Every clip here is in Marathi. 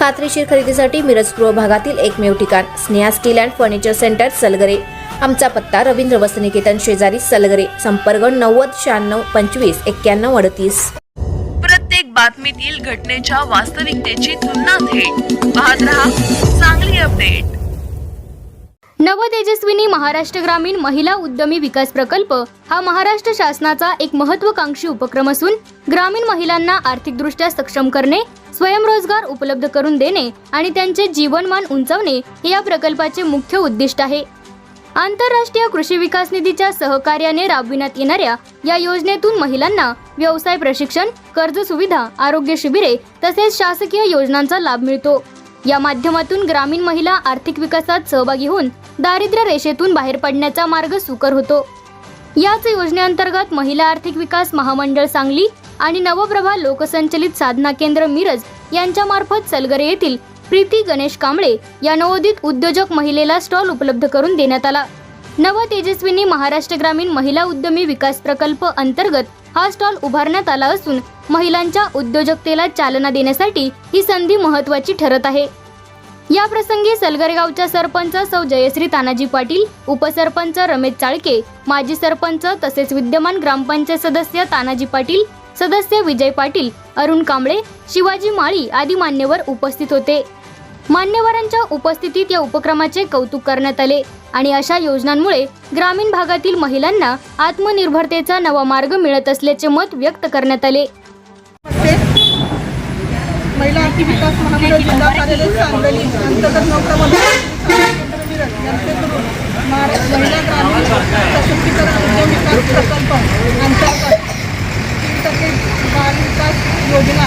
खात्रीशीर खरेदीसाठी मिरज पूर्व भागातील एकमेव ठिकाण Sneha steel and furniture centre Salgare. आमचा पत्ता रवींद्र वसनिकेतन शेजारी सलगरे संपर्क नव्वद शहाण्णव पंचवीस एक्क्याण्णव अडतीस. प्रत्येक बातमीतील घटनेच्या वास्तविकतेची तुलना थेट. पाहत रहा चांगली अपडेट. नवतेजस्विनी महाराष्ट्र ग्रामीण महिला उद्यमी विकास प्रकल्प हा महाराष्ट्र शासनाचा एक महत्वाकांक्षी उपक्रम असून ग्रामीण महिलांना आर्थिकदृष्ट्या सक्षम करणे स्वयंरोजगार उपलब्ध करून देणे आणि त्यांचे जीवनमान उंचावणे हे या प्रकल्पाचे मुख्य उद्दिष्ट आहे. आंतरराष्ट्रीय कृषी विकास निधीच्या सहकार्याने राबविण्यात येणाऱ्या या योजनेतून महिलांना व्यवसाय प्रशिक्षण कर्ज सुविधा आरोग्य शिबिरे तसेच शासकीय योजनांचा लाभ मिळतो. या माध्यमातून ग्रामीण महिला आर्थिक विकासात सहभागी होऊन दारिद्र्य रेषेतून बाहेर पडण्याचा मार्ग सुकर होतो. याच योजनेअंतर्गत महिला आर्थिक विकास महामंडळ सांगली आणि नवप्रभा लोकसंचलित साधना केंद्र मिरज यांच्यामार्फत सलगरे येथील प्रीती गणेश कांबळे या नवोदित उद्योजक महिलेला स्टॉल उपलब्ध करून देण्यात आला. नव तेजस्विनी महाराष्ट्र ग्रामीण महिला उद्यमी विकास प्रकल्प अंतर्गत हा स्टॉल उभारण्यात आला असून महिलांच्या उद्योजकतेला चालना देण्यासाठी ही संधी महत्वाची ठरत आहे. या प्रसंगी सलगरगावच्या सरपंच सौ जयश्री तानाजी पाटील उपसरपंच रमेश चाळके माजी सरपंच तसेच विद्यमान ग्रामपंचायत सदस्य तानाजी पाटील सदस्य विजय पाटील अरुण कांबळे शिवाजी माळी आदी मान्यवर उपस्थित होते मान्यवरांच्या उपस्थितीत या उपक्रमाचे कौतुक करण्यात आले आणि अशा योजनांमुळे ग्रामीण भागातील महिलांना आत्मनिर्भरतेचा नवा मार्ग मिळत असल्याचे मत व्यक्त करण्यात आले महिला आर्थिक विकास महामंडळ जिल्हा कार्यालय सांगली अंतर्गत नौक्रमध्ये महिला ग्रामीण सशक्तीकरण उद्योग विकास प्रकल्प अंतर्गत तीन टक्के बाल विकास योजना.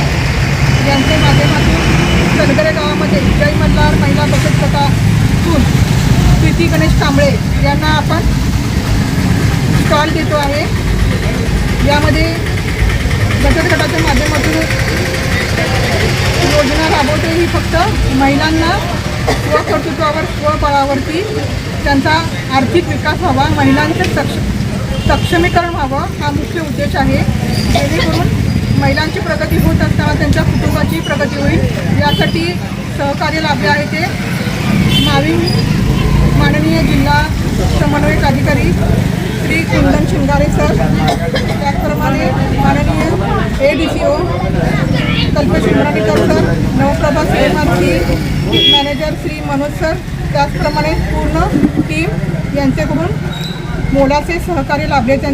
यांच्या माध्यमातून सनगरे गावामध्ये जय मल्हार महिला बचत गटातून प्रीती गणेश कांबळे यांना आपण स्टॉल देतो आहे. यामध्ये बचत गटाच्या माध्यमातून योजना राबवते ही फक्त महिलांना स्वकर्तृत्वावर स्वबळावरती त्यांचा आर्थिक विकास व्हावा महिलांचं सक्ष सक्षमीकरण व्हावं हा मुख्य उद्देश आहे. जेणेकरून महिलांची प्रगती होत असताना त्यांच्या कुटुंबाची प्रगती होईल. यासाठी सहकार्य लाभले आहे ते माविन माननीय जिल्हा समन्वयक अधिकारी श्री कुंदन शिंगारे सर. त्याचप्रमाणे माननीय A D C O Kalpesh Indranikar sir Navprabha सिनेमाची मॅनेजर श्री मनोज सर. त्याचप्रमाणे पूर्ण टीम यांच्याकडून मोलाचे सहकार्य लाभले. त्यांचे